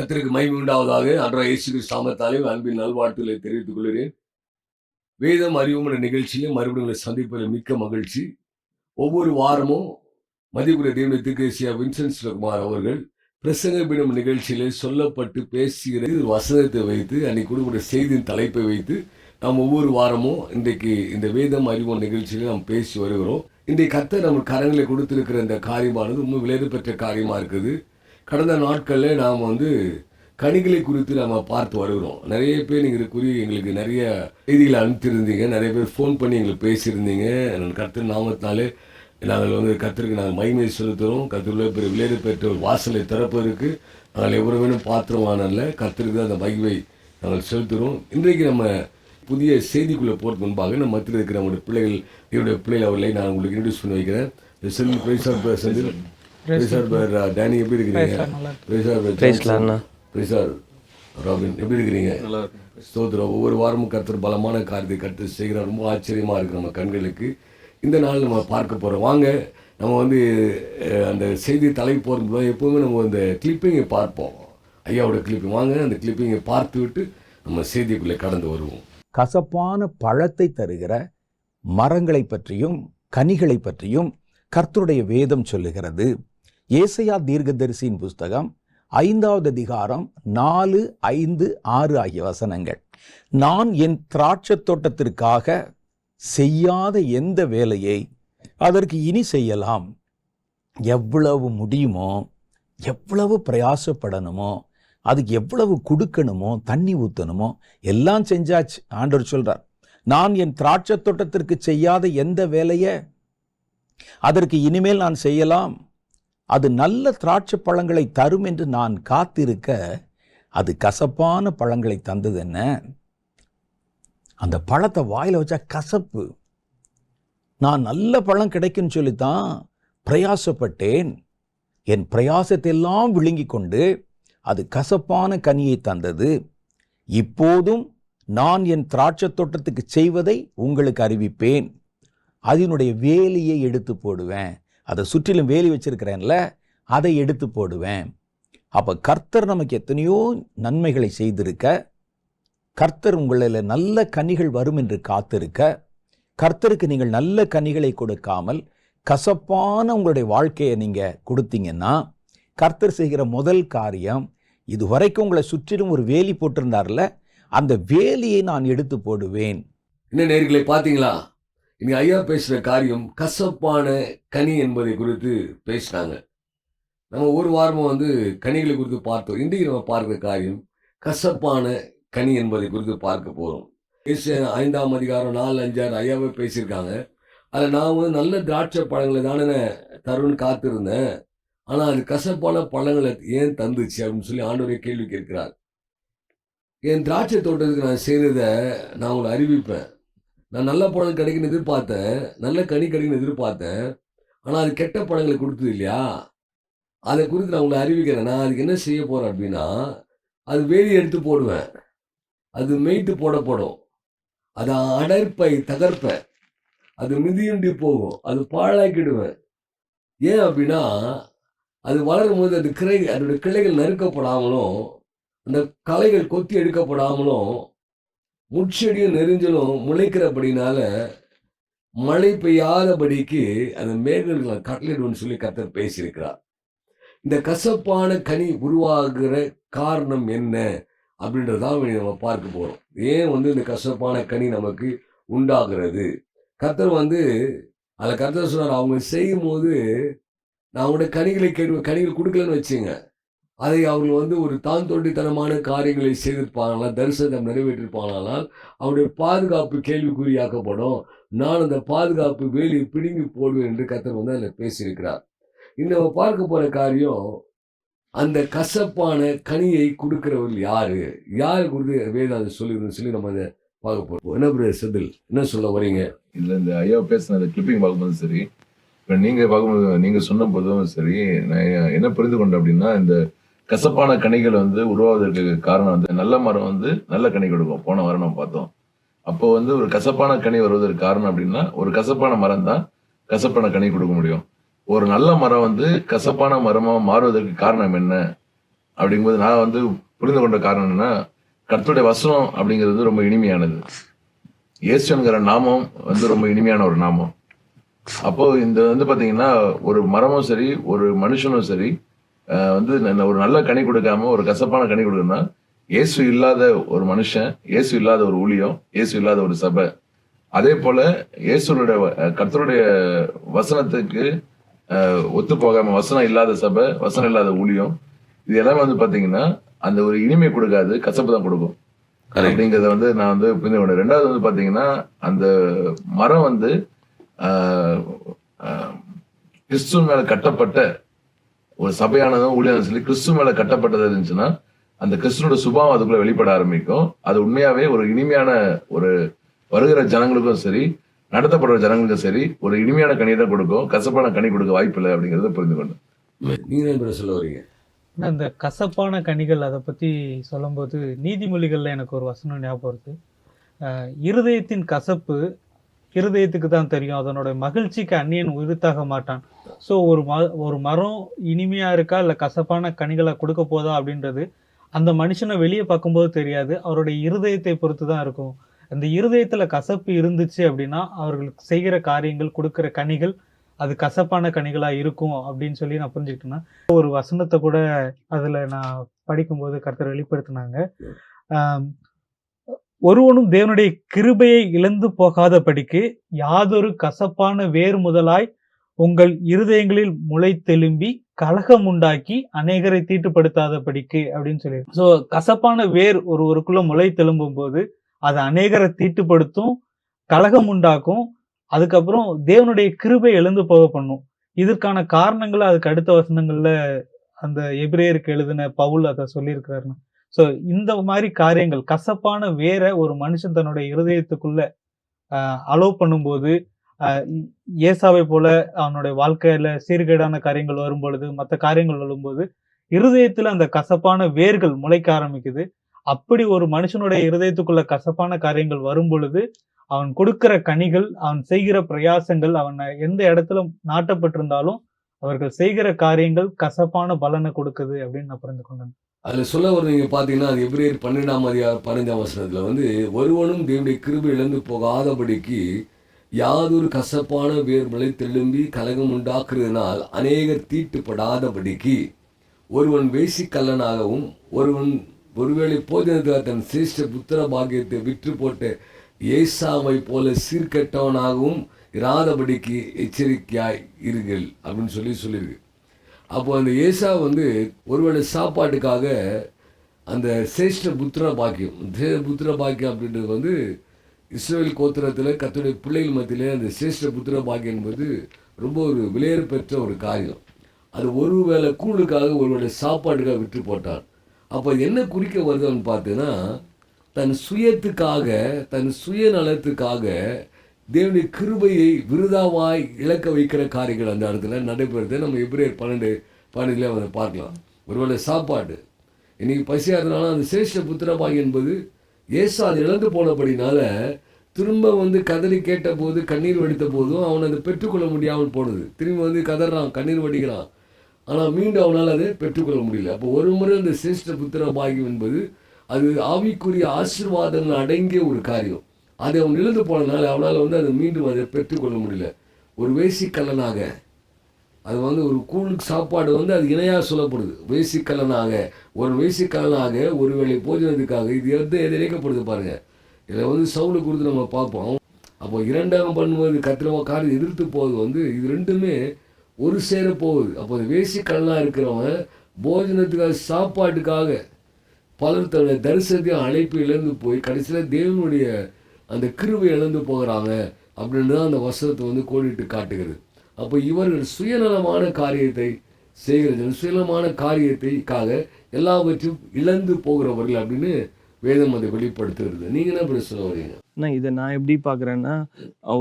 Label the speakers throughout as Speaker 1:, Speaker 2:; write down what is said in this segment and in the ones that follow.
Speaker 1: கத்திற்கு மகிமை உண்டாவதாக அன்றா இயேசு கிறிஸ்து அன்பின் நல்வாழ்த்துக்களை தெரிவித்துக் கொள்கிறேன். வேதம் அறிவும் என்ற நிகழ்ச்சியிலும் மறுபடியும் சந்திப்பதில் மிக்க மகிழ்ச்சி. ஒவ்வொரு வாரமும் மதிப்புரை தேவனை திருக்கேசியா வின்சென்ட் சுகுமார் அவர்கள் பிரசங்க நிகழ்ச்சியிலே சொல்லப்பட்டு பேசுகிற வசனத்தை வைத்து அன்னைக்கு கொடுக்கிற செய்தியின் தலைப்பை வைத்து நாம் ஒவ்வொரு வாரமும் இன்றைக்கு இந்த வேதம் அறிவோம் நிகழ்ச்சியில் நாம் பேசி வருகிறோம். இன்றைக்கு கத்தை நம்ம கரங்களை கொடுத்திருக்கிற இந்த காரியமானது ரொம்ப விளைவு பெற்ற காரியமாக இருக்குது. கடந்த நாட்களில் நாம் வந்து கனிகளை குறித்து நாம் பார்த்து வருகிறோம். நிறைய பேர் நீங்கள் குறி எங்களுக்கு நிறைய செய்திகளை அனுப்பிச்சிருந்தீங்க நிறைய பேர் ஃபோன் பண்ணி எங்களுக்கு பேசியிருந்தீங்க. கருத்து நாமத்தினாலே நாங்கள் வந்து கர்த்தருக்கு நாங்கள் மகிமை செலுத்துகிறோம். கர்த்தருள்ள பெரிய விளையாடு பெற்ற ஒரு வாசலை திறப்பதற்கு நாங்கள் எவ்வளோ வேணும் பாத்திரமானல்ல கர்த்தருக்கு அந்த மகிமை நாங்கள் செலுத்துகிறோம். இன்றைக்கு நம்ம புதிய செய்திக்குள்ளே போகிறது முன்பாக நம்ம மத்தியில் இருக்கிற நம்முடைய பிள்ளைகள் என்னுடைய பிள்ளைகள் அவர்களை நான் உங்களுக்கு இன்ட்ரடியூஸ் பண்ணி வைக்கிறேன். செந்தில் பிரைசார் செந்தில் டேனி எப்படி இருக்கிறீங்க? பிரைசார் ராபின் எப்படி இருக்கிறீங்க? ஸ்தோத்திரம். ஒவ்வொரு வாரமும் கர்த்தர் பலமான காரியத்தை கருத்து செய்கிறார். ரொம்ப ஆச்சரியமாக இருக்குது நம்ம கண்களுக்கு. இந்த நாள் நம்ம பார்க்க போகிறோம் வாங்க நம்ம வந்து அந்த செய்தி தலை போகிறோம் எப்போவுமே நம்ம அந்த கிளிப்பிங்கை பார்ப்போம். ஐயாவோட கிளிப்பிங் வாங்க அந்த கிளிப்பிங்கை பார்த்து விட்டு நம்ம செய்திக்குள்ளே கடந்து வருவோம்.
Speaker 2: கசப்பான பழத்தை தருகிற மரங்களை பற்றியும் கனிகளை பற்றியும் கர்த்தருடைய வேதம் சொல்லுகிறது. ஏசையா தீர்க்கதரிசியின் புஸ்தகம் ஐந்தாவது அதிகாரம் நாலு ஐந்து ஆறு ஆகிய வசனங்கள். நான் என் திராட்சத் தோட்டத்திற்காக செய்யாத எந்த வேலையை அதற்கு இனி செய்யலாம். எவ்வளவு முடியுமோ எவ்வளவு பிரயாசப்படணுமோ அதுக்கு எவ்வளவு கொடுக்கணுமோ தண்ணி ஊற்றணுமோ எல்லாம் செஞ்சாச்சு ஆண்டவர் சொல்றார். நான் என் திராட்சத் தோட்டத்திற்கு செய்யாத எந்த வேலையை அதற்கு இனிமேல் நான் செய்யலாம். அது நல்ல திராட்சை பழங்களை தரும் என்று நான் காத்திருக்க அது கசப்பான பழங்களை தந்தது என்ன? அந்த பழத்தை வாயில் வச்சா கசப்பு. நான் நல்ல பழம் கிடைக்கும்னு சொல்லித்தான் பிரயாசப்பட்டேன். என் பிரயாசத்தை எல்லாம் விழுங்கி கொண்டு அது கசப்பான கனியை தந்தது. இப்போதும் நான் என் திராட்சை தோட்டத்துக்கு செய்வதை உங்களுக்கு அறிவிப்பேன். அதனுடைய வேலையை எடுத்து போடுவேன். அதை சுற்றிலும் வேலி வச்சிருக்கிறேன்ல அதை எடுத்து போடுவேன். அப்போ கர்த்தர் நமக்கு எத்தனையோ நன்மைகளை செய்திருக்க கர்த்தர் உங்களில் நல்ல கனிகள் வரும் என்று காத்திருக்க கர்த்தருக்கு நீங்கள் நல்ல கனிகளை கொடுக்காமல் கசப்பான உங்களுடைய வாழ்க்கையை நீங்கள் கொடுத்தீங்கன்னா கர்த்தர் செய்கிற முதல் காரியம் இதுவரைக்கும் உங்களை சுற்றிலும் ஒரு வேலி போட்டிருந்தார்ல அந்த வேலியை நான் எடுத்து போடுவேன்.
Speaker 1: என்ன நேர்களை பார்த்தீங்களா இனி ஐயா பேசுகிற காரியம் கசப்பான கனி என்பதை குறித்து பேசினாங்க. நம்ம ஒரு வாரமாக வந்து கனிகளை குறித்து பார்த்தோம். இன்றைக்கு நம்ம பார்க்குற காரியம் கசப்பான கனி என்பதை குறித்து பார்க்க போகிறோம் ஐந்தாம் அதிகாரம் நாலு அஞ்சாறு ஐயாவே பேசியிருக்காங்க. அதில் நான் வந்து நல்ல திராட்சை பழங்களை தானே தருண் காத்திருந்தேன். ஆனால் அது கசப்பான பழங்களை ஏன் தந்துச்சு அப்படின்னு சொல்லி ஆண்டவரே கேள்வி கேட்கிறார். என் திராட்சை தோட்டத்துக்கு நான் செய்ததை நான் உங்களை அறிவிப்பேன். நான் நல்ல பழம் கிடைக்குன்னு எதிர்பார்த்தேன். நல்ல கனி கிடைக்குன்னு எதிர்பார்த்தேன். ஆனால் அது கெட்ட பழங்களை கொடுத்தது இல்லையா? அதை குறித்து நான் உங்களை அறிவிக்கிறேன். நான் அதுக்கு என்ன செய்ய போகிறேன் அப்படின்னா அது வேலி எடுத்து போடுவேன். அது மெய்த்து போடப்படும். அது அடர்ப்பை தகர்ப்பேன். அது மிதியுண்டி போகும். அது பாழாக்கிடுவேன். ஏன் அப்படின்னா அது வளரும் போது அது கிளை அதோட கிளைகள் நறுக்கப்படாமலும் அந்த களைகள் கொத்தி எடுக்கப்படாமலும் முட்செடியும் நெறிஞ்சலும் முளைக்கிறபடினால மழை பெய்யாதபடிக்கு அந்த மேகங்களை கட்டளிடுன்னு சொல்லி கத்தர் பேசியிருக்கிறார். இந்த கசப்பான கனி உருவாகிற காரணம் என்ன அப்படின்றதான் நம்ம பார்க்க போறோம். ஏன் வந்து இந்த கசப்பான கனி நமக்கு உண்டாகிறது? கத்தர் வந்து அதில் கத்தர் சொன்னார் அவங்க செய்யும் போது நான் அவங்களோட கனிகளை கேட்டு கனிகள் கொடுக்கலன்னு வச்சுங்க. அதை அவர்கள் வந்து ஒரு தான் தொண்டித்தனமான காரியங்களை செய்திருப்பாங்களா தரிசனம் நிறைவேற்றிருப்பாங்களால் அவருடைய பாதுகாப்பு கேள்விக்குறியாக்கப்படும். நான் அந்த பாதுகாப்பு வேலியை பிடுங்கி போடுவேன் என்று கத்தர் வந்து அதில் பேசியிருக்கிறார். இன்னும் நம்ம பார்க்க போகிற காரியம் அந்த கசப்பான கனியை கொடுக்கிறவர்கள் யாரு? யார் கொடுத்து வேதாந்த அதை சொல்லி நம்ம அதை பார்க்க போறோம். என்ன பிரதர் செந்தில்? என்ன சொல்ல வரீங்க
Speaker 3: இல்லை இந்த ஐயா பேசின அந்த கிளிப்பிங் பார்க்கும்போது சரி இப்போ நீங்கள் பார்க்கும்போது நீங்கள் சொன்ன போதும் சரி நான் என்ன புரிந்து கொண்டேன் அப்படின்னா இந்த கசப்பான கனிகள் வந்து உருவாவதற்கு காரணம் வந்து நல்ல மரம் வந்து நல்ல கனி கொடுக்கும். போன வாரம் நம்ம பார்த்தோம். அப்போ வந்து ஒரு கசப்பான கனி வருவதற்கு காரணம் அப்படின்னா ஒரு கசப்பான மரம் தான் கசப்பான கனி கொடுக்க முடியும். ஒரு நல்ல மரம் வந்து கசப்பான மரமாக மாறுவதற்கு காரணம் என்ன? அப்படிங்கும்போது நான் வந்து புரிந்து கொண்ட காரணம் என்னன்னா கர்த்தருடைய வசனம் அப்படிங்கிறது ரொம்ப இனிமையானது. இயேசுங்கிற நாமம் வந்து ரொம்ப இனிமையான ஒரு நாமம். அப்போ இந்த வந்து பாத்தீங்கன்னா ஒரு மரமும் சரி ஒரு மனுஷனும் சரி வந்து ஒரு நல்ல கனி கொடுக்காம ஒரு கசப்பான கனி கொடுக்கணும்னா இயேசு இல்லாத ஒரு மனுஷன் இயேசு இல்லாத ஒரு ஊழியம் இயேசு இல்லாத ஒரு சபை. அதே போல இயேசுடைய கர்த்தருடைய வசனத்துக்கு ஒத்து போகாம வசனம் இல்லாத சபை வசனம் இல்லாத ஊழியம் இது எல்லாமே வந்து பாத்தீங்கன்னா அந்த ஒரு இனிமை கொடுக்காது கசப்பு தான் கொடுக்கும். அப்படிங்கறத வந்து நான் வந்து புரிந்து கொண்டேன். ரெண்டாவது வந்து பாத்தீங்கன்னா அந்த மரம் வந்து கிறிஸ்துவ மேல கட்டப்பட்ட ஒரு சபையானதும் ஊழியம் சொல்லி கிறிஸ்துவ மேல கட்டப்பட்டது இருந்துச்சுன்னா அந்த கிறிஸ்துவோட சுபாவம் அதுக்குள்ள வெளிப்பட ஆரம்பிக்கும். அது உண்மையாவே ஒரு இனிமையான ஒரு வருகிற ஜனங்களுக்கும் சரி நடத்தப்படுற ஜனங்களுக்கும் சரி ஒரு இனிமையான கனியை தான் கொடுக்கும். கசப்பான கனி கொடுக்க வாய்ப்பில்லை அப்படிங்கறத புரிந்து கொண்டேன்
Speaker 1: நீங்க என்ன brother சொல்ல வரீங்க?
Speaker 4: அந்த கசப்பான கனிகள் அதை பற்றி சொல்லும்போது நீதிமொழிகளில் எனக்கு ஒரு வசனம் ஞாபகம் வருது அஹ், இருதயத்தின் கசப்பு இருதயத்துக்கு தான் தெரியும். அதனோட மகிழ்ச்சிக்கு அந்நியன் உரித்தாக மாட்டான். ஸோ ஒரு ம ஒரு மரம் இனிமையாக இருக்கா? இல்லை கசப்பான கனிகளை கொடுக்க போதா? அப்படின்றது அந்த மனுஷனை வெளியே பார்க்கும்போது தெரியாது. அவருடைய இருதயத்தை பொறுத்து தான் இருக்கும். அந்த இருதயத்தில் கசப்பு இருந்துச்சு அப்படின்னா அவர்களுக்கு செய்கிற காரியங்கள் கொடுக்குற கனிகள் அது கசப்பான கனிகளாக இருக்கும் அப்படின்னு சொல்லி நான் புரிஞ்சுக்கிட்டேன்னா ஒரு வசனத்தை கூட அதில் நான் படிக்கும்போது கருத்தர் வெளிப்படுத்தினாங்க. ஒருவனும் தேவனுடைய கிருபையை இழந்து போகாதபடிக்கு யாதொரு கசப்பான வேர் முதலாய் உங்கள் இருதயங்களில் முளை தெலும்பி கலகம் உண்டாக்கி அநேகரை தீட்டுப்படுத்தாதபடிக்கு அப்படின்னு சொல்லி. ஸோ கசப்பான வேர் ஒருவருக்குள்ள முளை தெலும்பும் போது அது அநேகரை தீட்டுப்படுத்தும் கலகம் உண்டாக்கும் அதுக்கப்புறம் தேவனுடைய கிருபை எழுந்து போக பண்ணும். இதற்கான காரணங்களை அதுக்கு அடுத்த வசனங்கள்ல அந்த எபிரேயருக்கு எழுதின பவுல் அதை சொல்லியிருக்கிறாருன்னு. ஸோ இந்த மாதிரி காரியங்கள் கசப்பான வேற ஒரு மனுஷன் தன்னுடைய இருதயத்துக்குள்ள அலோவ் பண்ணும்போது ஏசாவை போல அவனுடைய வாழ்க்கையில சீர்கேடான காரியங்கள் வரும் பொழுது மற்ற காரியங்கள் வரும்போது இருதயத்துல அந்த கசப்பான வேர்கள் முளைக்க ஆரம்பிக்குது. அப்படி ஒரு மனுஷனுடைய இருதயத்துக்குள்ள கசப்பான காரியங்கள் வரும் பொழுது அவன் கொடுக்கிற கனிகள் அவன் செய்கிற பிரயாசங்கள் அவனை எந்த இடத்துல நாட்டப்பட்டிருந்தாலும் அவர்கள் செய்கிற காரியங்கள் கசப்பான பலனை கொடுக்குது அப்படின்னு நான் புரிந்து கொண்டேன்.
Speaker 1: அதில் சொல்ல ஒரு நீங்கள் பார்த்தீங்கன்னா அது எபிரேயர் பன்னெண்டாம் அதிகாரம் பதினஞ்சாம் வசனத்தில் வந்து ஒருவனும் தேவனுடைய கிருபி இழந்து போகாதபடிக்கு யாதொரு கசப்பான வேர்மலை தெழும்பி கலகம் உண்டாக்குறதுனால் அநேகர் தீட்டுப்படாதபடிக்கு ஒருவன் வேசிக்கல்லனாகவும் ஒருவன் ஒருவேளை போதினத்தில் தன் சிரேஷ்ட புத்திர பாக்கியத்தை விற்று போட்ட ஏசாவை போல சீர்கெட்டவனாகவும் இராதபடிக்கு எச்சரிக்கையாய் இருங்கள் அப்படின்னு சொல்லி சொல்லியிருக்கு. அப்போ அந்த ஏசா வந்து ஒருவேளை சாப்பாட்டுக்காக அந்த சிரேஷ்ட புத்திர பாக்கியம் புத்திர பாக்கியம் அப்படின்றது வந்து இஸ்ரேல் கோத்திரத்தில் கத்துடைய பிள்ளைகள் மத்தியிலே அந்த சிரேஷ்ட புத்திர பாக்கியம் என்பது ரொம்ப ஒரு விலையேறு பெற்ற ஒரு காரியம். அது ஒருவேளை கூழுக்காக ஒருவேளை சாப்பாட்டுக்காக விற்று போட்டார். அப்போ என்ன குறிக்க வருதுன்னு பார்த்தீங்கன்னா தன் சுயத்துக்காக தன் சுயநலத்துக்காக தேவனுடைய கிருபையை விருதாவாய் இழக்க வைக்கிற காரியங்கள் அந்த இடத்துல நடைபெறுது. நம்ம எப்ரேர் பன்னெண்டு பன்னெண்டுல அதை பார்க்கலாம். ஒருவேளை சாப்பாடு. இன்னைக்கு பசியாக இருந்தாலும் அந்த சிரேஷ்ட புத்திரபாகி என்பது ஏசு அது இழந்து போனபடினால திரும்ப வந்து கதறி கேட்டபோது கண்ணீர் வடித்த போதும் அவன் அதை பெற்றுக்கொள்ள முடியாமல் போனது. திரும்பி வந்து கதறான் கண்ணீர் வடிக்கிறான். ஆனால் மீண்டும் அவனால் அதை பெற்றுக்கொள்ள முடியல. அப்போ ஒரு முறை அந்த சிரேஷ்ட புத்திர பாகியம் என்பது அது ஆவிக்குரிய ஆசீர்வாதங்கள் அடங்கிய ஒரு காரியம். அதை அவன் இழந்து போனதுனால அவனால் வந்து அதை மீண்டும் அதை பெற்றுக்கொள்ள முடியல. ஒரு வேசிக்கல்லனாக அது வந்து ஒரு கூழுக்கு சாப்பாடு வந்து அது இணையாக சொல்லப்படுது. வேசிக்கலனாக ஒரு வேசிக்கல்லனாக ஒருவேளை போஜனத்துக்காக இது வந்து எது இணைக்கப்படுது பாருங்கள் இதில் வந்து சவுளை குறித்து நம்ம பார்ப்போம். அப்போ இரண்டாம் பண்ணும்போது கத்திரமா காரியம் எதிர்த்து போவது வந்து இது ரெண்டுமே ஒரு சேர போகுது. அப்போ வேசிக்கலனாக இருக்கிறவன் போஜனத்துக்காக சாப்பாட்டுக்காக பலர் தன்னுடைய தரிசனத்தையும் அழைப்பு இழந்து போய் கடைசியில் தேவனுடைய அந்த கிருவை இழந்து போகிறாங்க அப்படின்னு தான் அந்த வசனத்தை வந்து கோடிட்டு காட்டுகிறது. அப்போ இவர்கள் சுயநலமான காரியத்தை செய்கிறது சுயநலமான காரியத்தைக்காக எல்லாவற்றையும் இழந்து போகிறவர்கள் அப்படின்னு வேதம் அதை வெளிப்படுத்துகிறது. நீங்கள் என்ன இப்படி சொல்ல வரீங்க?
Speaker 5: நான் இதை நான் எப்படி பார்க்குறேன்னா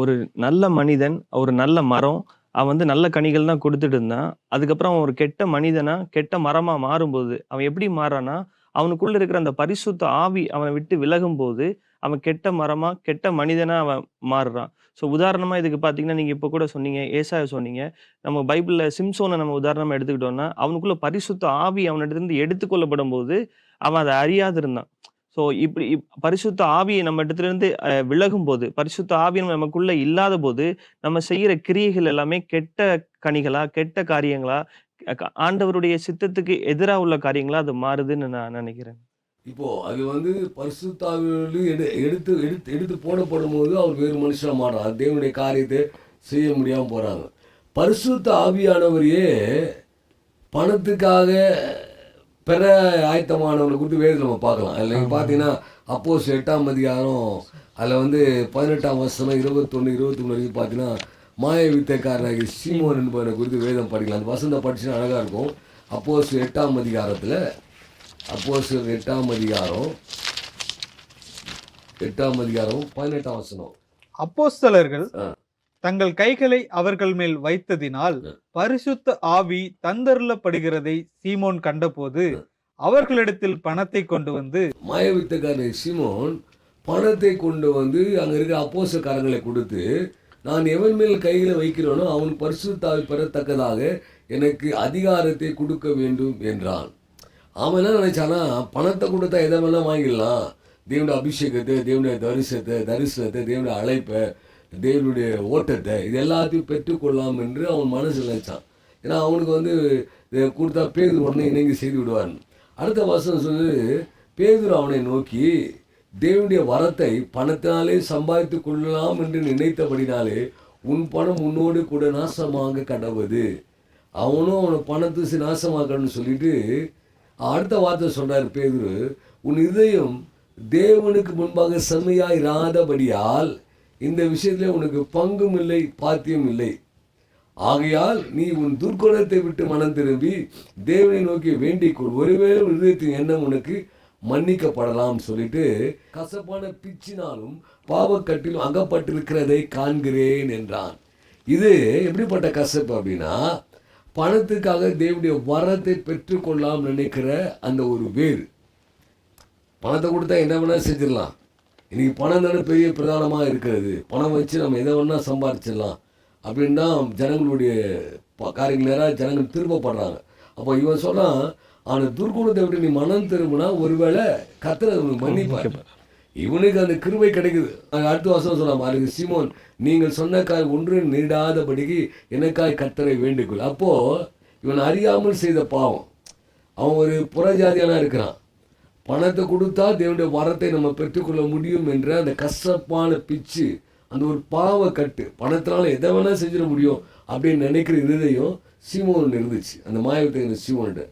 Speaker 5: ஒரு நல்ல மனிதன் ஒரு நல்ல மரம் அவன் வந்து நல்ல கனிகள் தான் கொடுத்துட்டு இருந்தான். அதுக்கப்புறம் அவன் ஒரு கெட்ட மனிதனா கெட்ட மரமா மாறும்போது அவன் எப்படி மாறானா அவனுக்குள்ள இருக்கிற அந்த பரிசுத்த ஆவி அவனை விட்டு விலகும் போது அவன் கெட்ட மரமா கெட்ட மனிதனா அவன் மாறுறான். ஸோ உதாரணமா இதுக்கு பார்த்தீங்கன்னா நீங்க இப்போ கூட சொன்னீங்க ஏசாய சொன்னீங்க. நம்ம பைபிள்ல சிம்சோனை நம்ம உதாரணமா எடுத்துக்கிட்டோம்னா அவனுக்குள்ள பரிசுத்த ஆவி அவனிடத்திலிருந்து எடுத்துக்கொள்ளப்படும் போது அவன் அதை அறியாது இருந்தான் ஸோ இப்படி இப்- பரிசுத்த ஆவியை நம்ம இடத்துலேருந்து விலகும் போது பரிசுத்த ஆவி நமக்குள்ள இல்லாத போது நம்ம செய்யற கிரியைகள் எல்லாமே கெட்ட கனிகளா கெட்ட காரியங்களா க- ஆண்டவருடைய சித்தத்துக்கு எதிராக உள்ள காரியங்களா அது மாறுதுன்னு நான் நினைக்கிறேன்.
Speaker 1: இப்போ அது வந்து பரிசுத்தாவிலிருந்து எடு எடுத்து எடுத்து எடுத்து போடப்படும் போது அவர் வேறு மனுஷனா மாறுறார். தேவனுடைய காரியத்தை செய்ய முடியாம போறாங்க. பரிசுத்த ஆவியானவரையே பணத்துக்காக பெற ஆயத்தமானவங்களை குறித்து வேறு நம்ம பார்க்கலாம். அதில் நீங்கள் பார்த்தீங்கன்னா அப்போஸ் எட்டாம் அதிகாரம் அதில் வந்து பதினெட்டாம் வருஷம் இருபத்தொன்று இருபத்தி வரைக்கும் பார்த்தீங்கன்னா மாய வித்தைக்காரனாகிய சீமோன் என்பவனை குறித்து வேதம் படிக்கலாம். அந்த வசந்த படிச்சுன்னா அழகாக இருக்கும். அப்போஸ் எட்டாம் அதிகாரத்தில் அப்போஸ் எட்டாம் அதிகாரம் எட்டாம் அதிகாரம் பதினெட்டாம் வசனம்
Speaker 4: அப்போஸ்தலர்கள். தங்கள் கைகளை அவர்கள் மேல் வைத்ததினால். பரிசுத்த ஆவி தந்தருளப்படுகிறதை சீமோன் கண்டபோது. அவர்களிடத்தில் பணத்தை கொண்டு வந்து
Speaker 1: மாய வித்தைக்காரன் சீமோன் பணத்தை கொண்டு வந்து அங்கே இருக்கிற அப்போசக்காரங்களை கொடுத்து நான் எவன் மேல் கைகளை வைக்கிறேனோ அவன் பரிசுத்தாவை பெறத்தக்கதாக எனக்கு அதிகாரத்தை கொடுக்க வேண்டும் என்றான் அவன் என்ன நினைச்சானா பணத்தை கொடுத்தா எதை வேணா வாங்கிடலாம். தேவனுடைய அபிஷேகத்தை தேவனுடைய தரிசனத்தை தரிசனத்தை தேவனுடைய அழைப்பை தேவனுடைய ஓட்டத்தை இது எல்லாத்தையும் பெற்றுக்கொள்ளலாம் என்று அவன் மனசில் நினைச்சான். ஏன்னா அவனுக்கு வந்து கொடுத்தா பேதுரு உடனே இணங்கி செய்து விடுவான். அடுத்த வருஷம் சொல்லு பேதுரு அவனை நோக்கி தேவனுடைய வரத்தை பணத்தினாலே சம்பாதித்து கொள்ளலாம் என்று நினைத்தபடினாலே உன் பணம் உன்னோடு கூட நாசமாக கடவுது அவனும் அவனை பணத்தை நாசமாக்கணும்னு சொல்லிட்டு அடுத்த வார்த்தை சொன்னார் பேதுரு உன் இதயம் தேவனுக்கு முன்பாக செம்மையாய் இராதபடியால் இந்த விஷயத்தில் உனக்கு பங்கும் இல்லை பாத்தியம் இல்லை. ஆகையால் நீ உன் துர்க்குணத்தை விட்டு மனம் திரும்பி தேவனை நோக்கி வேண்டிக் கொள். ஒருவேளை இதயத்தின் எண்ணம் உனக்கு மன்னிக்கப்படலாம் சொல்லிட்டு கசப்பான பிச்சினாலும் பாவக்கட்டிலும் அகப்பட்டிருக்கிறதை காண்கிறேன் என்றான். இது எப்படிப்பட்ட கசப்பு அப்படின்னா பணத்துக்காக தேவனுடைய வரத்தை பெற்றுக்கொள்ளலாம் நினைக்கிற அந்த ஒரு வேர் பணத்தை கொடுத்தா என்ன வேணால் செஞ்சிடலாம். இன்றைக்கி பணம் தானே பெரிய பிரதானமாக இருக்கிறது. பணம் வச்சு நம்ம எதை வேணால் சம்பாரிச்சிடலாம். அப்படின்னா ஜனங்களுடைய ப- காரியங்கள் நேராக ஜனங்கள் திரும்பப்படுறாங்க. அப்போ இவன் சொன்னால் ஆனால் துர்குணத்தை விட்டு நீ மனம் திரும்பினா ஒருவேளை கத்துறது மன்னிப்பார். இவனுக்கு அந்த கிருவை கிடைக்குது. அது அடுத்த வருஷம் சொன்னான் பாருங்க சீமோன் நீங்கள் சொன்ன காய் ஒன்று நீடாதபடிக்கு எனக்காய் கத்தரை வேண்டுகொள். அப்போது இவன் அறியாமல் செய்த பாவம். அவன் ஒரு புறஜாதியானா இருக்கிறான். பணத்தை கொடுத்தா தேவனுடைய வரத்தை நம்ம பெற்றுக்கொள்ள முடியும் என்ற அந்த கசப்பான பிச்சு அந்த ஒரு பாவ கட்டு பணத்தினால எதை வேணால் செஞ்சிட முடியும் அப்படின்னு நினைக்கிற இருதயம் சீமோன் இருந்துச்சு. அந்த மாயத்தை சீமோன்ட்ட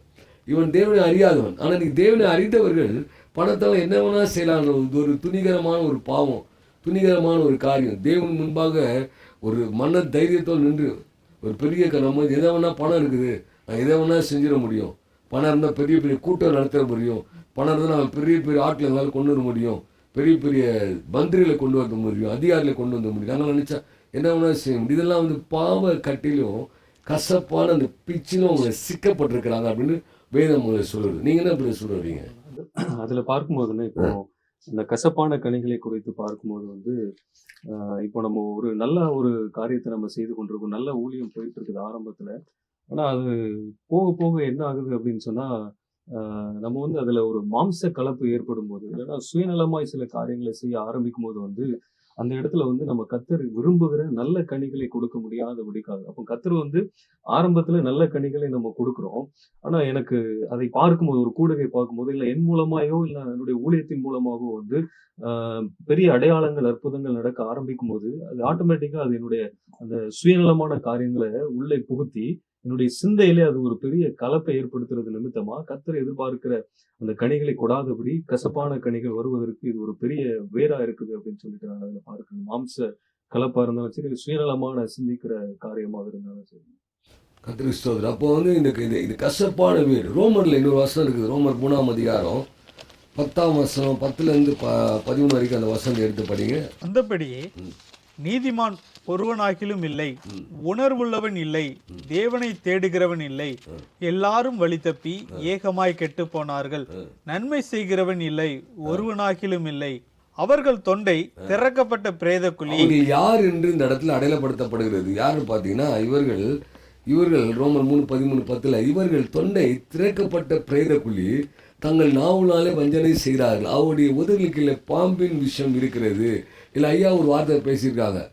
Speaker 1: இவன் தேவனை அறியாதவன். ஆனால் இன்னைக்கு தேவனை அறிந்தவர்கள் பணத்தால் என்ன வேணால் செய்யலாம். இது ஒரு துணிகரமான ஒரு பாவம் துணிகரமான ஒரு காரியம். தேவன் முன்பாக ஒரு மன தைரியத்தோடு நின்று ஒரு பெரிய க- நம்ம எதை வேணால் பணம் இருக்குது நான் எதை வேணால் செஞ்சிட முடியும். பணம் இருந்தால் பெரிய பெரிய கூட்டம் நடத்த முடியும். பணம் இருந்தால் நம்ம பெரிய பெரிய ஆட்களை எங்களால் கொண்டு வர முடியும். பெரிய பெரிய மந்திரிகளை கொண்டு வர முடியும். அதிகாரிகளை கொண்டு வர முடியும். நாங்கள் நினச்சா என்ன வேணால் செய்ய முடியும். இதெல்லாம் வந்து பாவ கட்டிலும் கசப்பான அந்த பிச்சிலும் அவங்க சிக்கப்பட்டிருக்கிறாங்க அப்படின்னு வேதம் சொல்லுது. நீங்கள் என்ன இப்படி சொல்லுவீங்க
Speaker 6: அதுல பார்க்கும்போதுன்னா இப்போ இந்த கசப்பான கனிகளை குறித்து பார்க்கும்போது வந்து ஆஹ் இப்போ நம்ம ஒரு நல்ல ஒரு காரியத்தை நம்ம செய்து கொண்டிருக்கோம் நல்ல ஊழியம் போயிட்டு இருக்குது ஆரம்பத்துல. ஆனா அது போக போக என்ன ஆகுது அப்படின்னு சொன்னா ஆஹ் நம்ம வந்து அதுல ஒரு மாம்ச கலப்பு ஏற்படும் போது இல்லைன்னா சுயநலமாய் சில காரியங்களை செய்ய ஆரம்பிக்கும் போது வந்து அந்த இடத்துல வந்து நம்ம கத்தர் விரும்புகிற நல்ல கனிகளை கொடுக்க முடியாதபடிக்காது அப்போ கத்தர் வந்து ஆரம்பத்துல நல்ல கனிகளை நம்ம கொடுக்குறோம். ஆனா எனக்கு அதை பார்க்கும்போது ஒரு கூடுகை பார்க்கும்போது இல்லை என் மூலமாயோ இல்லை என்னுடைய ஊழியத்தின் மூலமாகவோ வந்து பெரிய அடையாளங்கள் அற்புதங்கள் நடக்க ஆரம்பிக்கும் போது அது ஆட்டோமேட்டிக்கா அது என்னுடைய அந்த சுயநலமான காரியங்களை உள்ளே புகுத்தி என்னுடைய சிந்தையிலே அது ஒரு பெரிய கலப்பை ஏற்படுத்துறது நிமித்தமா கத்தர் எதிர்பார்க்கிற அந்த கனிகளை கொடாதபடி கசப்பான கனிகள் வருவதற்கு இது ஒரு பெரிய வேரா இருக்குது அப்படின்னு சொல்லிட்டு நான் அதில் பார்க்கிறேன் மாம்ச கலப்பா இருந்தாலும் சரி சுயநலமான சிந்திக்கிற காரியமாக இருந்தாலும் சரி.
Speaker 1: கத்திரி ஸ்தோத்திரம். அப்போ வந்து இந்த இது இது கசப்பான வீடு ரோமரில் இன்னொரு வசனம் இருக்குது ரோமர் மூணாம் அதிகாரம் பத்தாம் வசனம் பத்துலேருந்து ப பதிமூணு வரைக்கும் அந்த வசனம் எடுத்து படிங்க.
Speaker 4: அந்தபடியே
Speaker 1: ம்.
Speaker 4: நீதிமான் ஒருவனாகிலும் இல்லை. உணர்வுள்ளவன் இல்லை. தேவனை தேடுகிறவன் இல்லை. எல்லாரும் வழி தப்பி ஏகமாய் கெட்டு போனார்கள். நன்மை செய்கிறவன் இல்லை. ஒருவனாகிலும் இல்லை. அவர்கள் தொண்டை திறக்கப்பட்ட பிரேத குழி
Speaker 1: யார் என்று இந்த இடத்துல அடையாளப்படுத்தப்படுகிறது? யாருன்னு பார்த்தீங்கன்னா இவர்கள் இவர்கள் ரோமர் மூணு பதிமூணு பத்தில் இவர்கள் தொண்டை திறக்கப்பட்ட பிரேத குழி தங்கள் நாவுனாலே வஞ்சனை செய்கிறார்கள். அவருடைய உதவிக்குள்ள பாம்பின் விஷம் இருக்கிறது. இல்லை ஐயா ஒரு வார்த்தை பேசியிருக்காங்க.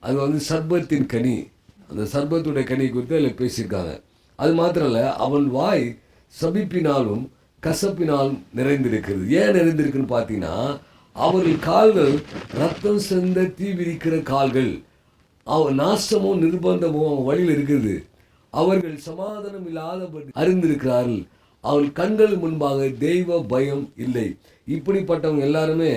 Speaker 1: அது வந்து சர்பத்தின் கனி. அந்த சர்பத்துடைய கனி குறித்து அதில் பேசியிருக்காங்க. அது மாத்திரம் இல்லை அவன் வாய் சபிப்பினாலும் கசப்பினாலும் நிறைந்திருக்கிறது. ஏன் நிறைந்திருக்குன்னு பார்த்தீங்கன்னா அவர்கள் கால்கள் ரத்தம் செந்த தீ விரிக்கிற கால்கள். அவன் நாசமும் நிர்பந்தமும் அவன் வழியில் இருக்குது. அவர்கள் சமாதானம் இல்லாதபடி அறிந்திருக்கிறார்கள். அவள் கண்கள் முன்பாக தெய்வ பயம் இல்லை. இப்படிப்பட்டவங்க எல்லாருமே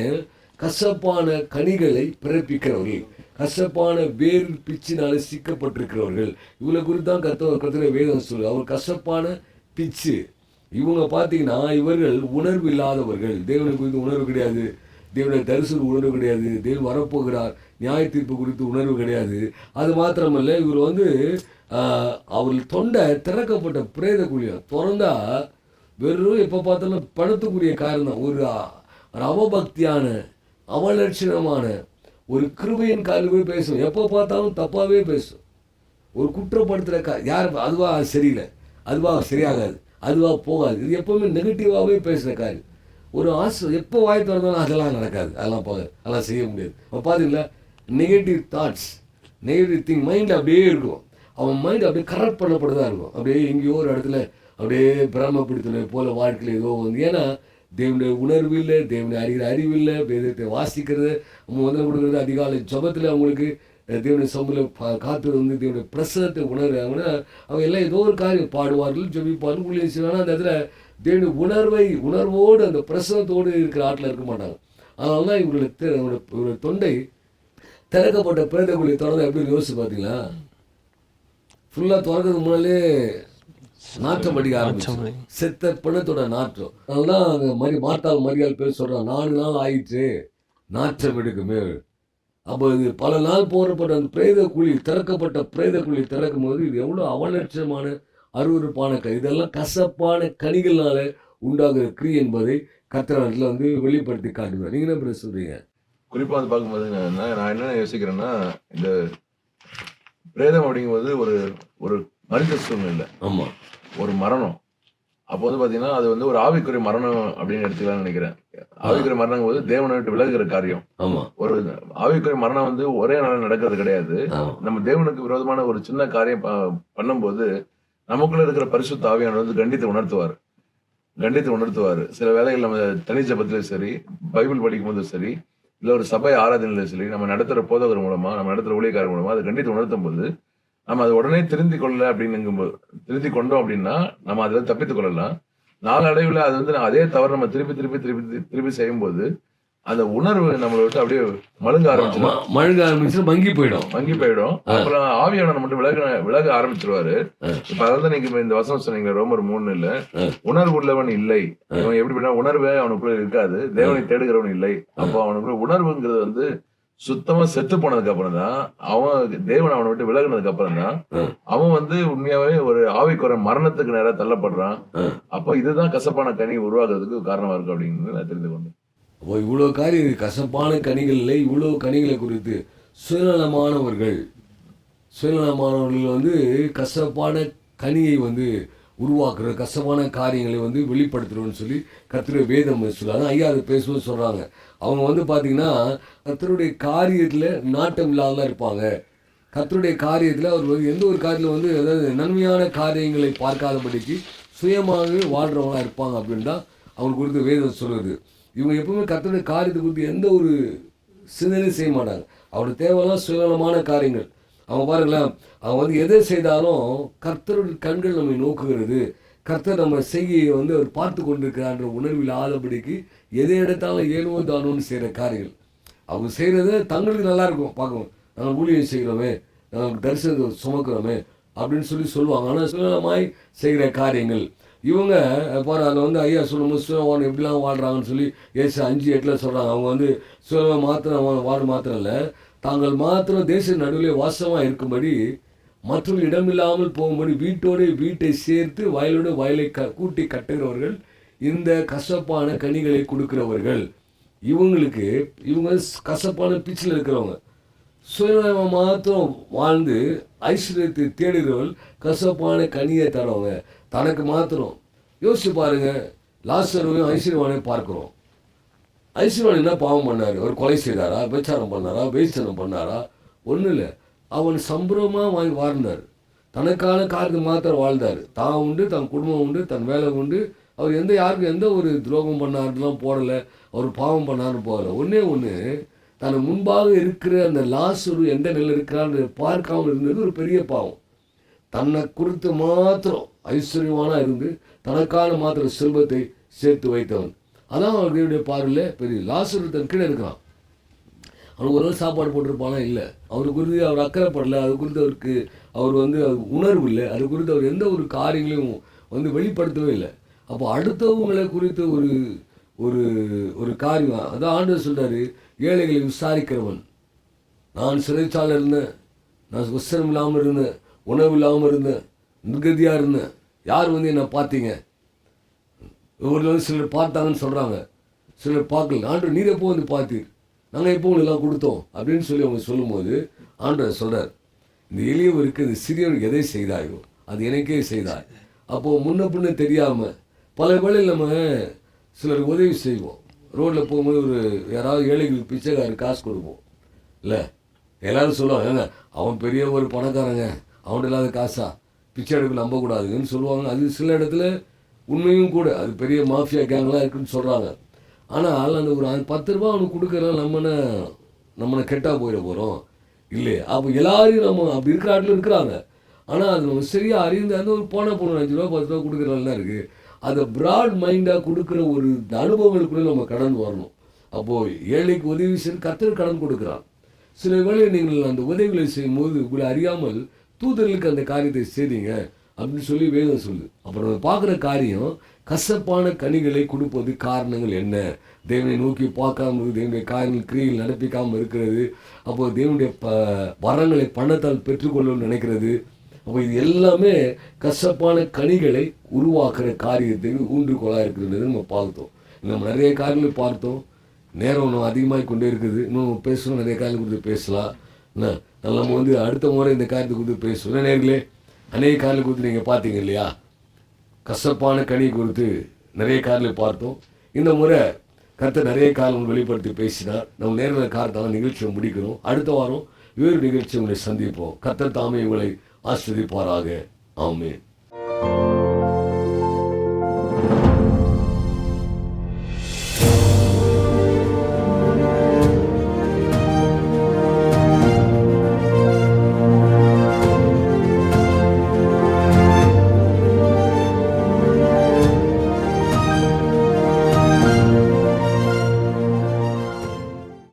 Speaker 1: கசப்பான கனிகளை பிறப்பிக்கிறவர்கள். கசப்பான வேறு பிச்சினால சிக்கப்பட்டிருக்கிறவர்கள். இவளை குறித்து தான் கத்த கத்திர வேதம் சொல்லு அவர் கசப்பான பிச்சு. இவங்க பார்த்தீங்கன்னா இவர்கள் உணர்வு இல்லாதவர்கள். தேவனுக்கு குறித்து உணர்வு கிடையாது. தேவனுடைய தரிசன உணர்வு கிடையாது. தேவன் வரப்போகிறார். நியாய தீர்ப்பு குறித்து உணர்வு கிடையாது. அது மாத்திரமல்ல இவர் வந்து அவர் அவர்கள் தொண்டை திறக்கப்பட்ட பிரேத குழியம் திறந்தா வெறும் எப்போ பார்த்தாலும் பணத்துக்குரிய காரணம் ஒரு ஒரு அவபக்தியான அவலட்சணமான ஒரு கிருபையின் காலில் போய் பேசும். எப்போ பார்த்தாலும் தப்பாகவே பேசும். ஒரு குற்றப்படுத்துகிற கா யார் அதுவாக அது சரியில்லை. அதுவாக சரியாகாது. அதுவாக போகாது. இது எப்போவுமே நெகட்டிவாகவே பேசுகிற காரியம். ஒரு ஆசை எப்போ வாய் திறந்தாலும் அதெல்லாம் நடக்காது. அதெல்லாம் போக அதெல்லாம் செய்ய முடியாது. அப்போ பார்த்தீங்களா negative thoughts negative think mind அப்படியே இருக்கும். அவன் மைண்ட் அப்படியே கரெக்ட் பண்ணப்படுதா இருக்கும். அப்படியே எங்கேயோ ஒரு இடத்துல அப்படியே பிரமப்படுத்தின போல வாழ்க்கையில் ஏதோ வந்து ஏன்னா தேவனுடைய உணர்வு இல்லை தேவனுடைய அறிகிற அறிவு இல்லை வேதத்தை வாசிக்கிறது முதல்ல கொடுக்குறது அதிகாலை ஜபத்தில் அவங்களுக்கு தேவனுடைய சமூக காத்து வந்து தேவனுடைய பிரசனத்தை உணர்றாங்கன்னா அவங்க எல்லாம் ஏதோ ஒரு காரியம் பாடுவார்கள் ஜபிப்பார்கள் ஊழியம் செய்வாங்க அந்த இடத்துல தேவனுடைய உணர்வை உணர்வோடு அந்த பிரசனத்தோடு இருக்கிற ஆட்டில் இருக்க மாட்டாங்க. அதனால தான் இவருடைய இவருடைய தொண்டை திறக்கப்பட்ட பிரேதக்குழி திறந்து எப்படி யோசிச்சு பார்த்தீங்களா? ஃபுல்லாக திறக்கிறதுக்கு முன்னாலே நாற்றம் அடிக்க ஆரம்பிச்சு. செத்த பிணத்தோட நாற்றம். அதனால அந்த மாதிரி மார்த்தாள் மரியாள் பேர் சொல்கிறான் நாலு நாள் ஆயிடுச்சு நாற்றம் எடுக்குமே அப்போ இது பல நாள் போறப்பட்ட அந்த பிரேத குழி திறக்கப்பட்ட பிரேத குழி திறக்கும் போது இது எவ்வளோ அவலட்சமான அருவருப்பான கனி இதெல்லாம் கசப்பான கனிகள்னால உண்டாகிற கிரி என்பதை கத்திரத்தில் வந்து வெளிப்படுத்தி காட்டுவார் நீங்கள் என்ன பிரதர் சொல்றீங்க?
Speaker 3: குறிப்பா வந்து பார்க்கும்போது நான் என்ன யோசிக்கிறேன்னா இந்த பிரேதம் அப்படிங்கும்போது ஒரு ஒரு மனித சூழ்நிலை.
Speaker 1: ஆமாம்
Speaker 3: ஒரு மரணம். அப்போ வந்து பாத்தீங்கன்னா அது வந்து ஒரு ஆவிக்குரிய மரணம் அப்படின்னு எடுத்துக்கலாம்னு நினைக்கிறேன். ஆவிக்குரிய மரணம் போது தேவனை விட்டு விலகுற காரியம். ஒரு ஆவிக்குரிய மரணம் வந்து ஒரே நாள் நடக்கிறது கிடையாது. நம்ம தேவனுக்கு விரோதமான ஒரு சின்ன காரியம் பண்ணும்போது நமக்குள்ள இருக்கிற பரிசு ஆவியானவர் வந்து கண்டித்து உணர்த்துவார். கண்டித்து உணர்த்துவார். சில வேளைகள் நம்ம தனி ஜபத்திலும் சரி பைபிள் படிக்கும் போதும் சரி இல்ல ஒரு சபை ஆராதனையிலும் சரி நம்ம நடத்துற போதகர் மூலமா நம்ம நடத்துற ஊழியக்காரர் மூலமா அதை கண்டித்து உணர்த்தும் போது நம்ம அதை உடனே திருந்தி கொள்ள அப்படின்னுங்கும்போது திருந்தி கொண்டோம் அப்படின்னா நம்ம அதில் தப்பித்துக் கொள்ளலாம். நாளடைவில் அது வந்து அதே தவறு நம்ம திருப்பி திருப்பி திருப்பி திருப்பி செய்யும்போது அந்த உணர்வு நம்மளை விட்டு அப்படியே மழுங்க ஆரம்பிச்சிடும்.
Speaker 1: மழுங்க ஆரம்பிச்சு மங்கி போயிடும்.
Speaker 3: மங்கி போயிடும். அப்புறம் ஆவியானவர் மட்டும் விலக விலக ஆரம்பிச்சிருவாரு. இப்ப அதான் நீங்க இந்த வசனம் சொன்னீங்க ரோமர் மூணு இல்ல. உணர்வு உள்ளவன் இல்லை. இவன் எப்படி பண்ணா உணர்வே அவனுக்குள்ள இருக்காது. தேவனை தேடுகிறவன் இல்லை. அப்போ அவனுக்குள்ள உணர்வுங்கிறது வந்து சுத்தமா செத்து போனதுக்கு அப்புறம் தான் அவன் தேவன் அவனை விட்டு விலகுனதுக்கு அப்புறம் தான். அவன் வந்து உண்மையாவே ஒரு ஆவிக்குற மரணத்துக்கு நேரா தள்ளப்படுறான். அப்போ இதுதான் கசப்பான கனி உருவாக்குறதுக்கு காரணமா இருக்கு அப்படின்னு நான் தெரிந்து கொண்டேன்.
Speaker 1: அப்போ இவ்வளோ காரியம் கசப்பான கசப்பான கனிகளில் இவ்வளோ கனிகளை குறித்து சுயநலமானவர்கள் சுயநலமானவர்கள் வந்து கசப்பான கனியை வந்து உருவாக்குற கசப்பான காரியங்களை வந்து வெளிப்படுத்துறோம்னு சொல்லி கத்திர வேதம் சொல்லுவாங்க ஐயா அதை பேசுவோம் சொல்கிறாங்க அவங்க வந்து பார்த்தீங்கன்னா கத்தருடைய காரியத்தில் நாட்டம் இல்லாதலாம் இருப்பாங்க. கத்தருடைய காரியத்தில் அவர் வந்து எந்த ஒரு காரியத்தில் வந்து அதாவது நன்மையான காரியங்களை பார்க்காதபடிக்கு சுயமாகவே வாழ்கிறவங்களா இருப்பாங்க அப்படின்னு தான் அவங்க குறித்து வேதம் சொல்லுது. இவங்க எப்பவுமே கர்த்தருடைய காரியத்தை குறித்து எந்த ஒரு சிந்தனையும் செய்ய மாட்டாங்க. அவருடைய தேவையெல்லாம் சுயநலமான காரியங்கள். அவன் பாருங்களேன் அவன் வந்து எதை செய்தாலும் கர்த்தருடைய கண்கள் நம்மை நோக்குகிறது. கர்த்தர் நம்ம செய்கையை வந்து அவர் பார்த்து கொண்டிருக்கிறான்ற உணர்வில் ஆதபடிக்கு எதை எடுத்தாலும் ஏனோ தானோன்னு செய்கிற காரியங்கள். அவங்க செய்கிறது தங்களுக்கு நல்லா இருக்கும் பார்க்கணும். நாங்கள் ஊழியம் செய்கிறோமே நாங்கள் தரிசனத்தை சுமக்கிறோமே அப்படின்னு சொல்லி சொல்லுவாங்க. ஆனால் சுயநலமாய் செய்கிற காரியங்கள். இவங்க பாரு அதில் வந்து ஐயா சொல்லும்போது சுயவான் எப்படிலாம் வாழ்கிறாங்கன்னு சொல்லி ஏசு அஞ்சு எட்டில் சொல்கிறாங்க அவங்க வந்து சுயமாக மாத்திரம் வாழ் மாத்திரம் இல்லை. தாங்கள் மாத்திரம் தேச நடுவில் வாசமாக இருக்கும்படி மற்றவர்கள் இடமில்லாமல் போகும்படி வீட்டோடு வீட்டை சேர்த்து வயலோடு வயலை க கூட்டி கட்டுகிறவர்கள் இந்த கசப்பான கனிகளை கொடுக்கிறவர்கள். இவங்களுக்கு இவங்க கசப்பான பிச்சில் இருக்கிறவங்க. சுயநலமாக மாத்திரம் வாழ்ந்து ஐஸ்வர்யத்தை தேடுகிறவர்கள் கசப்பான கனியை தரவங்க தனக்கு மாத்திரம். யோசிச்சு பாருங்க. லாஸ்டர்வையும் ஐஸ்வர்யவானையும் பார்க்குறோம். ஐஸ்வர்யவான் என்ன பாவம் பண்ணார்? அவர் கொலை செய்தாரா? விபச்சாரம் பண்ணாரா? வேஸ்தனம் பண்ணாரா? ஒன்றும் இல்லை. அவன் சம்பரமாக வாங்கி வாழ்ந்தார் தனக்கான காரணம் மாத்திரம் வாழ்ந்தார். தான் உண்டு தன் குடும்பம் உண்டு தன் வேலை உண்டு. அவர் எந்த யாருக்கும் எந்த ஒரு துரோகம் பண்ணாருலாம் போடலை. அவர் பாவம் பண்ணாருன்னு போகல. ஒன்றே ஒன்று தன் முன்பாக இருக்கிற அந்த லாசுரு எந்த நிலையில் இருக்கிறான்னு பார்க்காமல் இருந்தது ஒரு பெரிய பாவம். தன்னை குறித்து மாத்திரம் ஐஸ்வர்யவானா இருந்து தனக்கான மாத்திர செல்வத்தை சேர்த்து வைத்தவன். அதான் அவர்களுடைய பார்வையில் பெரிய லாசுரு தன் கீழே இருக்கிறான். அவனுக்கு ஒரு நாள் சாப்பாடு போட்டிருப்பானா? இல்லை. அவர் குறித்து அவர் அக்கறைப்படலை அது குறித்து அவருக்கு அவர் வந்து உணர்வு இல்லை. அது குறித்து அவர் எந்த ஒரு காரியங்களையும் வந்து வெளிப்படுத்தவே இல்லை. அப்போ அடுத்தவங்களை குறித்து ஒரு ஒரு ஒரு காரியம். அதான் ஆண்டு சொல்கிறாரு ஏழைகளை விசாரிக்கிறவன். நான் சிறைச்சாலை இருந்தேன். நான் வஸ்திரம் இல்லாமல் இருந்தேன். உணவு இல்லாமல் இருந்தேன். நிர்கதியாக இருந்தேன் யார் வந்து என்னை பார்த்தீங்க? ஒரு வந்து சிலர் பார்த்தாங்கன்னு சொல்கிறாங்க சிலர் பார்க்கல. ஆண்டு நீர் எப்போ வந்து பார்த்தீர்? நாங்கள் எப்போ உங்களுக்கு எல்லாம் கொடுத்தோம்? அப்படின்னு சொல்லி அவங்க சொல்லும்போது ஆண்டவர் சொல்கிறார் இந்த எளியவருக்கு இந்த சிறியவருக்கு எதை செய்தாயோ அது எனக்கே செய்தாய். அப்போது முன்ன பின்ன தெரியாமல் பல வேளையில் நம்ம சிலருக்கு உதவி செய்வோம். ரோட்டில் போகும்போது ஒரு யாராவது ஏழைகளுக்கு பிச்சைக்காரர் காசு கொடுப்போம். இல்லை எல்லோரும் சொல்லுவாங்க ஏங்க அவன் பெரிய ஒரு பணக்காரங்க. அவன் இல்லாத காசா? பிச்சை எடுக்க நம்பக்கூடாதுன்னு சொல்லுவாங்க. அது சில இடத்துல உண்மையும் கூட. அது பெரிய மாஃபியா கேங்லாம் இருக்குன்னு சொல்கிறாங்க ஆனால் அந்த ஒரு பத்து ரூபா அவனுக்கு கொடுக்கறதுனால நம்மனை நம்மளை கெட்டால் போயிட போகிறோம் இல்லையே? அப்போ எல்லாரையும் நம்ம அப்படி இருக்கிற ஆட்டில் இருக்கிறாங்க. ஆனால் அது நம்ம சரியாக அறிந்து அந்த ஒரு போன பொண்ணு அஞ்சு ரூபா பத்து ரூபா கொடுக்குறதுலாம் இருக்குது அதை ப்ராட் மைண்டாக கொடுக்குற ஒரு அனுபவங்களுக்குள்ளே நம்ம கடன் வரணும். அப்போது ஏழைக்கு உதவி செய்து கத்தர் கடன் கொடுக்குறான் சில வேளை நீங்கள் அந்த உதவிகளை செய்யும்போது உங்களை அறியாமல் தூதர்களுக்கு அந்த காரியத்தை செய்தீங்க அப்படின்னு சொல்லி வேதம் சொல்லுது. அப்புறம் நம்ம பார்க்குற காரியம் கசப்பான கனிகளை கொடுப்பது காரணங்கள் என்ன? தேவனை நோக்கி பார்க்காம தேவனுடைய காரியங்கள் கிரியில் நடப்பிக்காமல் இருக்கிறது. அப்போ தேவனுடைய ப வரங்களை பணத்தால் பெற்றுக்கொள்ளணும்னு நினைக்கிறது. அப்போ இது எல்லாமே கசப்பான கனிகளை உருவாக்குற காரியத்துக்கு ஊன்றுகோலாக இருக்கிறது நம்ம பார்த்தோம். நம்ம நிறைய காரியங்களை பார்த்தோம். நேரம் இன்னும் அதிகமாகி கொண்டே இருக்குது. இன்னும் பேசணும் நிறைய காரியம் குறித்து பேசலாம். என்ன? நம்ம வந்து அடுத்த முறை இந்த காரியத்தை குறித்து பேசுவோம். நேர்களே? அநேக காரில் குறித்து நீங்கள் பார்த்தீங்க இல்லையா? கசப்பான கனி குறித்து நிறைய காரில் பார்த்தோம். இந்த முறை கருத்தை நிறைய காலம் வெளிப்படுத்தி பேசினார். நம்ம நேரில் காரத்தால் நிகழ்ச்சியை முடிக்கிறோம். அடுத்த வாரம் வேறு நிகழ்ச்சி உங்களை சந்திப்போம். கத்தர் தாமே உங்களை ஆஸ்வதிப்பாராக ஆமென்.